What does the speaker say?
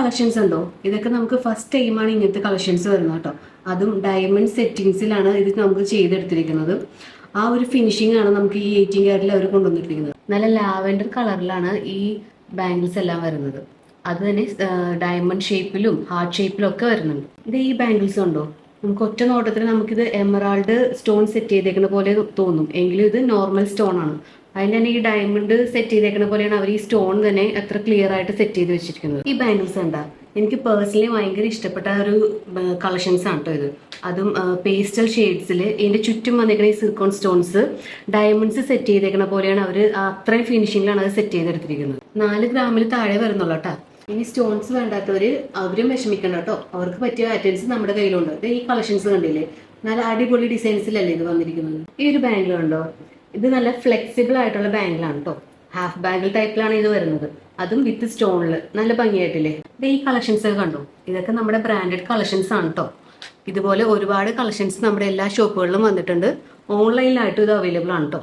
Collections ഉണ്ടോ? ഇതൊക്കെ നമുക്ക് ഫസ്റ്റ് ടൈമാണ് ഇങ്ങനത്തെ കളക്ഷൻസ് വരുന്നത് കേട്ടോ. അതും ഡയമണ്ട് സെറ്റിങ്സിലാണ് ഇത് നമുക്ക് ചെയ്തെടുത്തിരിക്കുന്നത്. ആ ഒരു ഫിനിഷിംഗ് ആണ് നമുക്ക് ഈ എയ്റ്റീൻ ക്യാരറ്റിൽ അവർ കൊണ്ടുവന്നിട്ടിരിക്കുന്നത് നല്ല ലാവൻഡർ കളറിലാണ് ഈ ബാംഗിൾസ് എല്ലാം വരുന്നത്. അത് തന്നെ ഡയമണ്ട് ഷേപ്പിലും ഹാർട്ട് ഷേപ്പിലും ഒക്കെ വരുന്നുണ്ട്. ഇത് ഈ ബാംഗിൾസ് ഉണ്ടോ? നമുക്ക് ഒറ്റ നോട്ടത്തിൽ നമുക്കിത് എമറാൾഡ് സ്റ്റോൺ സെറ്റ് ചെയ്തേക്കുന്ന പോലെ തോന്നും. എങ്കിലും ഇത് നോർമൽ സ്റ്റോൺ ആണ്. അതിന് തന്നെ ഈ ഡയമണ്ട് സെറ്റ് ചെയ്തേക്കുന്ന പോലെയാണ് അവർ ഈ സ്റ്റോൺ തന്നെ എത്ര ക്ലിയർ ആയിട്ട് സെറ്റ് ചെയ്ത് വെച്ചിരിക്കുന്നത്. ഈ ബാംഗിൾസ് എന്താ എനിക്ക് പേഴ്സണലി ഭയങ്കര ഇഷ്ടപ്പെട്ട ഒരു കളക്ഷൻസ് ആണ് കേട്ടോ ഇത്. അതും പേസ്റ്റൽ ഷെയ്ഡ്സിൽ ഇതിന്റെ ചുറ്റും വന്നേക്കുന്ന ഈ സിർക്കോൺ സ്റ്റോൺസ് ഡയമണ്ട്സ് സെറ്റ് ചെയ്തേക്കുന്ന പോലെയാണ് അവർ അത്രയും ഫിനിഷിങ്ങിലാണ് അത് സെറ്റ് ചെയ്തെടുത്തിരിക്കുന്നത്. നാല് ഗ്രാമിൽ താഴെ വരുന്നുള്ളൂ കേട്ടോ ഇനി സ്റ്റോൺസ് വേണ്ടാത്തവർ അവരും വിഷമിക്കണം കേട്ടോ അവർക്ക് പറ്റിയ പാറ്റേൺസ് നമ്മുടെ കയ്യിലുണ്ട്. ഈ കളക്ഷൻസ് കണ്ടില്ലേ? നല്ല അടിപൊളി ഡിസൈൻസിലല്ലേ ഇത് വന്നിരിക്കുന്നത്? ഈ ഒരു ബാംഗിൾ കണ്ടോ ഇത് നല്ല ഫ്ലെക്സിബിൾ ആയിട്ടുള്ള ബാംഗിളാണ് കേട്ടോ ഹാഫ് ബാംഗിൾ ടൈപ്പിലാണ് ഇത് വരുന്നത്. അതും വിത്ത് സ്റ്റോണിൽ നല്ല ഭംഗിയായിട്ടില്ലേ? ഇത് ഈ കളക്ഷൻസ് ഒക്കെ കണ്ടു? ഇതൊക്കെ നമ്മുടെ ബ്രാൻഡഡ് കളക്ഷൻസ് ആണ് കേട്ടോ ഇതുപോലെ ഒരുപാട് കളക്ഷൻസ് നമ്മുടെ എല്ലാ ഷോപ്പുകളിലും വന്നിട്ടുണ്ട്. ഓൺലൈനിലായിട്ടും ഇത് അവൈലബിൾ ആണ് കേട്ടോ